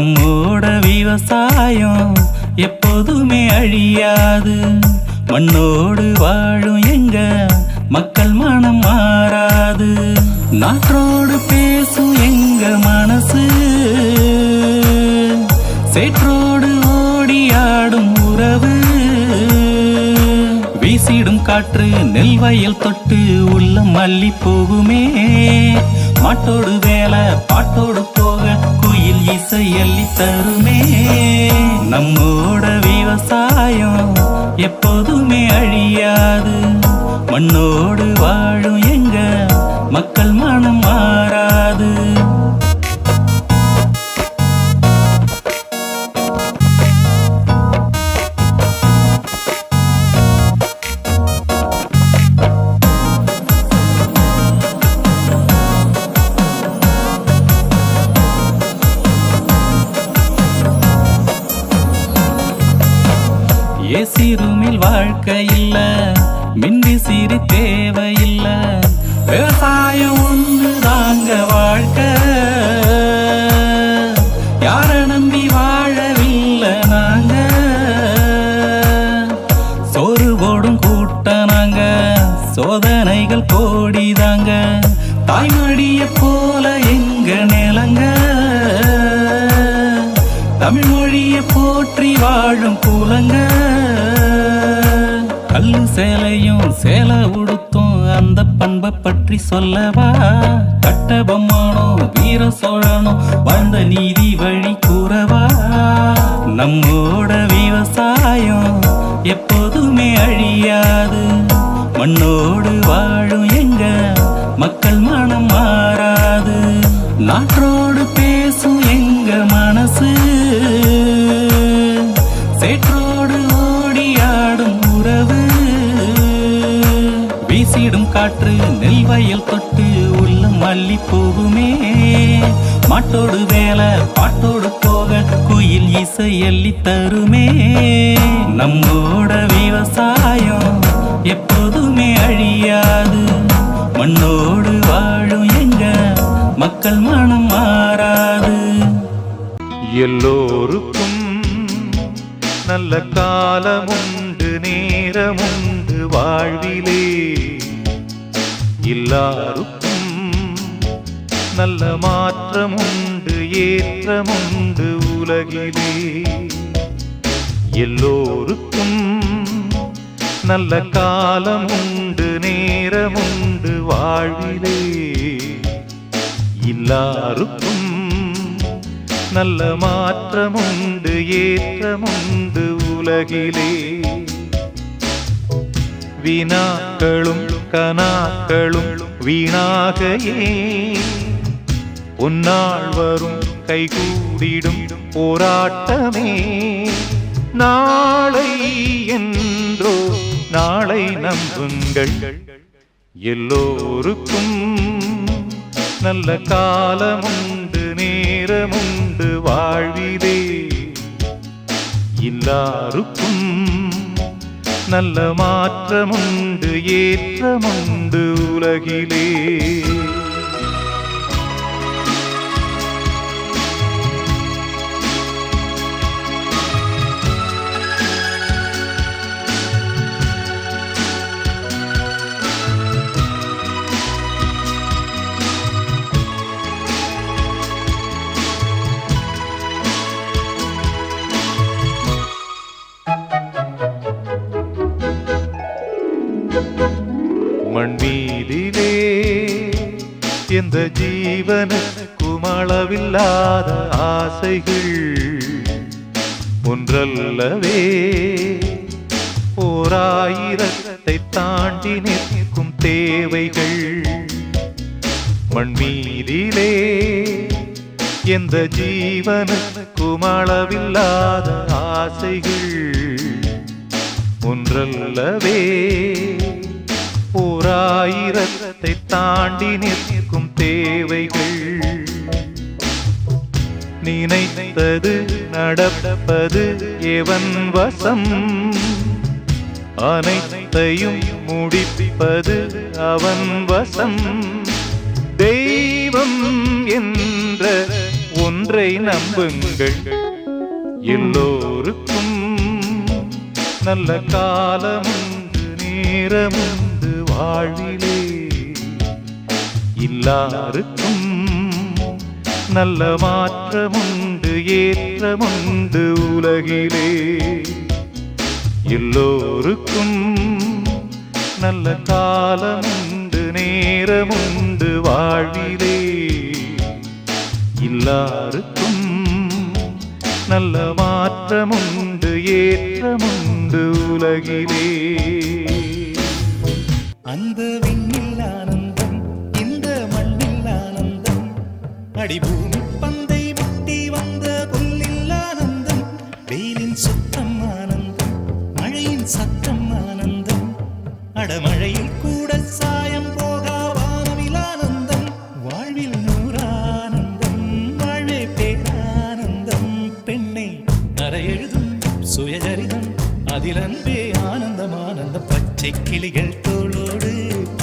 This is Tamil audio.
நம்மோட விவசாயம் எப்போதுமே அழியாது. மண்ணோடு வாழும் எங்க மக்கள் மனம் மாறாது. நாற்றோடு பேசும் எங்க மனசு. சேற்றோடு ஓடியாடும் உறவு. வீசிடும் காற்று நெல் வயல் தொட்டு உள்ள மல்லி போகுமே. மாட்டோடு வேலை பாட்டோடு போக தருமே நம்மோட விவசாயம் எப்போதுமே அழியாது. மண்ணோட ஏசி ரூமில் வாழ்க்கை இல்ல மின்வி சிறு தேவையில்ல விவசாயம் ஒன்று தாங்க வாழ்க்கை. யார நம்பி வாழவில்லை நாங்க? சோறு போடும் கூட்ட நாங்க சோதனைகள் கோடிதாங்க தாய்மடிய போல எங்க நிலங்க? தமிழ் மொழியை போற்றி வாழும் கூலங்க கல்லு சேலையும் சேலை உடுத்தும் அந்த பண்பை பற்றி சொல்லவா? கட்டபொம்மானோ வீர சோழனோ வாழ்ந்த நீதி வழி கூறவா? நம்மோட விவசாயம் எப்போதுமே அழியாது. மண்ணோடு வாழும் எங்க? மக்கள் மனம் மாறாது. நாட்டோடு பே வீசிடும் காற்று நெல் வயல் தொட்டு உள்ளம் மல்லி போகுமே மாட்டோடு வேலை பாட்டோடு போக குயில் இசை அள்ளி தருமே. நம்மோட விவசாயம் எப்போதுமே அழியாது. மண்ணோடு வாழும் எங்க மக்கள் மனம் மாறாது. எல்லோருக்கும் நல்ல காலமுண்டு நேரமுண்டு வாழ்விலே. எல்லாருக்கும் நல்ல மாற்றமுண்டு ஏற்றமுண்டு உலகிலே. எல்லோருக்கும் நல்ல காலமுண்டு நேரமுண்டு வாழ்விலே. எல்லாருக்கும் நல்ல மாற்றமுண்டு ஏற்றமுண்டு உலகிலே. வினாக்களும் கனாக்களும் வீணாக உன்னால் உன்னாள் வரும் கைகூடிடும் போராட்டமே. நாளை என்றோ நாளை நம்புங்கள். எல்லோருக்கும் நல்ல காலமுண்டு நேரமுண்டு வாழ்விதே எல்லாருக்கும் நல்ல மாற்றமுண்டு ஏற்றமுண்டு உலகிலே. இந்த ஜீவன குமளவில்லாத ஆசைகள் ஒன்றல்லவே. ஓராயிரத்தை தாண்டி நிற்கும் தேவைகள் மண்மீதிலே. எந்த ஜீவன குமளவில்லாத ஆசைகள் ஒன்றல்லவே. ஓராயிரத்தை தாண்டி நிற்கும் தேவைகள். நினைத்தது நடப்பது எவன் வசம்? அனைத்தையும் முடிப்பது அவன் வசம். தெய்வம் என்ற ஒன்றை நம்புங்கள். எல்லோருக்கும் நல்ல காலம் நேரமும். வாழ்விலே எல்லாருக்கும் நல்ல மாற்றமுண்டு ஏற்றமுண்டு உலகிலே. எல்லோருக்கும் நல்ல காலமுண்டு நேரமுண்டு வாழ்விலே. எல்லாருக்கும் நல்ல மாற்றமுண்டு ஏற்றமுண்டு உலகிலே. அந்த விண்ணில் ஆனந்தம் இந்த மண்ணில் ஆனந்தம். அடிபூமி பந்தை முட்டி வந்த புல்லில் ஆனந்தம். வெயிலின் சுத்தம் ஆனந்தம் மழையின் சத்தம் ஆனந்தம். அடமழையில் கூட சாயம் போகா வானவில் ஆனந்தம். வாழ்வில் நூறானந்தம் வாழ்வே பேரானந்தம். பெண்ணை அறையெழுதும் சுயஜரிதம் அதில் அன்பே ஆனந்தம் ஆனந்த பச்சை கிளிகள் தோழும் ali.